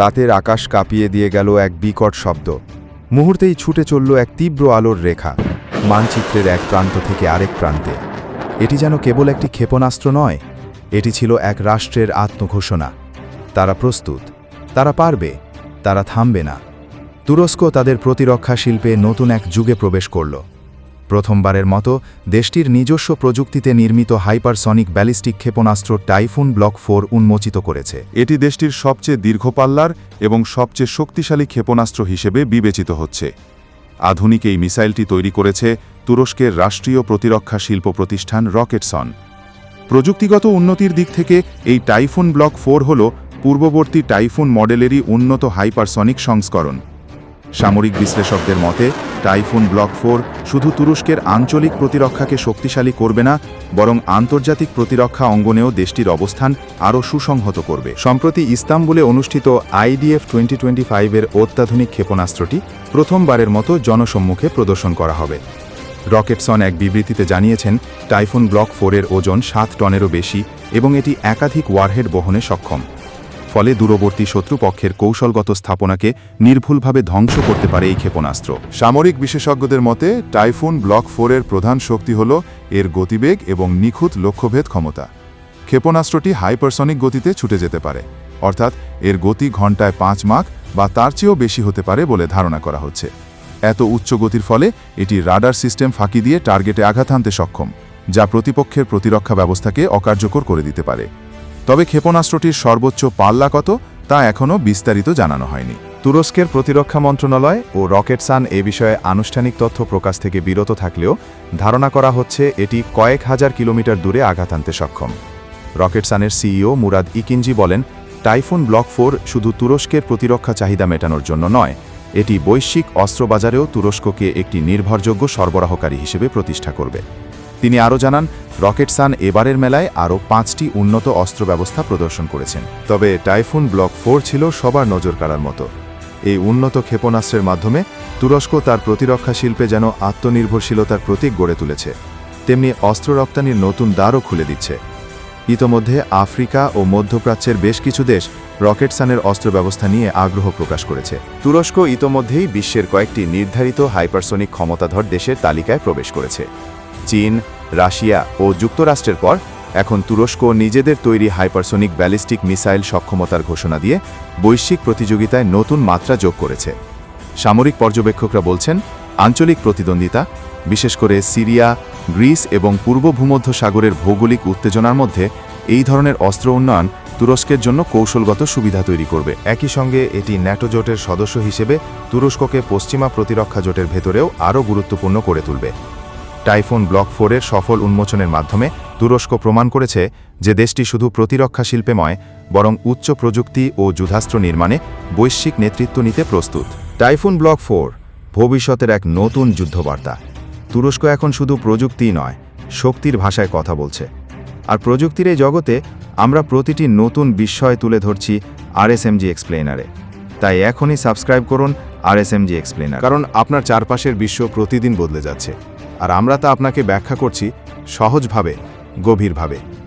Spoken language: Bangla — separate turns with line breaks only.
রাতের আকাশ কাঁপিয়ে দিয়ে গেল এক বিকট শব্দ। মুহূর্তেই ছুটে চলল এক তীব্র আলোর রেখা, মানচিত্রের এক প্রান্ত থেকে আরেক প্রান্তে। এটি যেন কেবল একটি ক্ষেপণাস্ত্র নয়, এটি ছিল এক রাষ্ট্রের আত্মঘোষণা। তারা প্রস্তুত, তারা পারবে, তারা থামবে না। তুরস্ক তাদের প্রতিরক্ষা শিল্পে নতুন এক যুগে প্রবেশ করল। প্রথমবারের মতো, দেশটির নিজস্ব প্রযুক্তিতে নির্মিত হাইপারসনিক ব্যালিস্টিক ক্ষেপণাস্ত্র টাইফুন ব্লক ফোর উন্মোচিত করেছে।
এটি দেশটির সবচেয়ে দীর্ঘপাল্লার এবং সবচেয়ে শক্তিশালী ক্ষেপণাস্ত্র হিসেবে বিবেচিত হচ্ছে। আধুনিক এই মিসাইলটি তৈরি করেছে তুরস্কের রাষ্ট্রীয় প্রতিরক্ষা শিল্প প্রতিষ্ঠান রকেটসন। প্রযুক্তিগত উন্নতির দিক থেকে, এই টাইফুন ব্লক ফোর হল পূর্ববর্তী টাইফুন মডেলেরই উন্নত হাইপারসনিক সংস্করণ। সামরিক বিশ্লেষকদের মতে, টাইফুন ব্লক ফোর শুধু তুরস্কের আঞ্চলিক প্রতিরক্ষাকে শক্তিশালী করবে না, বরং আন্তর্জাতিক প্রতিরক্ষা অঙ্গনেও দেশটির অবস্থান আরও সুসংহত করবে।
সম্প্রতি ইস্তাম্বুলে অনুষ্ঠিত আইডিএফ টোয়েন্টি টোয়েন্টি ফাইভের অত্যাধুনিক ক্ষেপণাস্ত্রটি প্রথমবারের মতো জনসম্মুখে প্রদর্শন করা হবে। রকেটসন এক বিবৃতিতে জানিয়েছেন, টাইফুন ব্লক ফোরের ওজন সাত টনেরও বেশি এবং এটি একাধিক ওয়ারহেড বহনে সক্ষম। ফলে দূরবর্তী শত্রুপক্ষের কৌশলগত স্থাপনাকে নির্ভুলভাবে ধ্বংস করতে পারে এই ক্ষেপণাস্ত্র।
সামরিক বিশেষজ্ঞদের মতে, টাইফুন ব্লক ফোরের প্রধান শক্তি হল এর গতিবেগ এবং নিখুঁত লক্ষ্যভেদ ক্ষমতা। ক্ষেপণাস্ত্রটি হাইপারসনিক গতিতে ছুটে যেতে পারে, অর্থাৎ এর গতি ঘন্টায় পাঁচ মাক বা তার চেয়েও বেশি হতে পারে বলে ধারণা করা হচ্ছে। এত উচ্চ গতির ফলে এটি রাডার সিস্টেম ফাঁকি দিয়ে টার্গেটে আঘাত হানতে সক্ষম, যা প্রতিপক্ষের প্রতিরক্ষা ব্যবস্থাকে অকার্যকর করে দিতে পারে। তবে ক্ষেপণাস্ত্রটির সর্বোচ্চ পাল্লা কত তা এখনও বিস্তারিত জানানো হয়নি।
তুরস্কের প্রতিরক্ষা মন্ত্রণালয় ও রকেটসান এ বিষয়ে আনুষ্ঠানিক তথ্য প্রকাশ থেকে বিরত থাকলেও ধারণা করা হচ্ছে এটি কয়েক হাজার কিলোমিটার দূরে আঘাত আনতে সক্ষম। রকেটসানের সিইও মুরাদ ইকিঞ্জি বলেন, টাইফুন ব্লক ফোর শুধু তুরস্কের প্রতিরক্ষা চাহিদা মেটানোর জন্য নয়, এটি বৈশ্বিক অস্ত্রবাজারেও তুরস্ককে একটি নির্ভরযোগ্য সরবরাহকারী হিসেবে প্রতিষ্ঠা করবে। তিনি আরও জানান রকেটসান এবারের মেলায় আরও পাঁচটি উন্নত অস্ত্র ব্যবস্থা প্রদর্শন করেছেন। তবে টাইফুন ব্লক ফোর ছিল সবার নজর কাড়ার মতো। এই উন্নত ক্ষেপণাস্ত্রের মাধ্যমে তুরস্ক তার প্রতিরক্ষা শিল্পে যেন আত্মনির্ভরশীলতার প্রতীক গড়ে তুলেছে। তেমনি অস্ত্র রপ্তানির নতুন দ্বারও খুলে দিচ্ছে। ইতোমধ্যে আফ্রিকা ও মধ্যপ্রাচ্যের বেশ কিছু দেশ রকেটসানের অস্ত্র ব্যবস্থা নিয়ে আগ্রহ প্রকাশ করেছে। তুরস্ক ইতোমধ্যেই বিশ্বের কয়েকটি নির্ধারিত হাইপারসনিক ক্ষমতাধর দেশের তালিকায় প্রবেশ করেছে। চীন রাশিয়া ও যুক্তরাষ্ট্রের পর, এখন তুরস্ক নিজেদের তৈরি হাইপারসনিক ব্যালিস্টিক মিসাইল সক্ষমতার ঘোষণা দিয়ে বৈশ্বিক প্রতিযোগিতায় নতুন মাত্রা যোগ করেছে। সামরিক পর্যবেক্ষকরা বলছেন, আঞ্চলিক প্রতিদ্বন্দ্বিতা, বিশেষ করে সিরিয়া, গ্রিস এবং পূর্ব ভূমধ্য সাগরের ভৌগোলিক উত্তেজনার মধ্যে এই ধরনের অস্ত্র উন্নয়ন তুরস্কের জন্য কৌশলগত সুবিধা তৈরি করবে। একই সঙ্গে এটি ন্যাটো জোটের সদস্য হিসেবে তুরস্ককে পশ্চিমা প্রতিরক্ষা জোটের ভেতরেও আরও গুরুত্বপূর্ণ করে তুলবে। টাইফুন ব্লক ফোরের সফল উন্মোচনের মাধ্যমে তুরস্ক প্রমাণ করেছে যে দেশটি শুধু প্রতিরক্ষা শিল্পে নয়, বরং উচ্চ প্রযুক্তি ও যুধাস্ত্র নির্মাণে বৈশ্বিক নেতৃত্ব নিতে প্রস্তুত। টাইফুন ব্লক ফোর, ভবিষ্যতের এক নতুন যুদ্ধবার্তা। তুরস্ক এখন শুধু প্রযুক্তিই নয়, শক্তির ভাষায় কথা বলছে। আর প্রযুক্তির এই জগতে আমরা প্রতিটি নতুন বিস্ময় তুলে ধরছি আরএসএমজি এক্সপ্লেনারে তাই এখনই সাবস্ক্রাইব করুন আরএসএমজি এক্সপ্লেনার কারণ আপনার চারপাশের বিশ্ব প্রতিদিন বদলে যাচ্ছে। আর আমরা তা আপনাকে ব্যাখ্যা করছি সহজভাবে গভীরভাবে।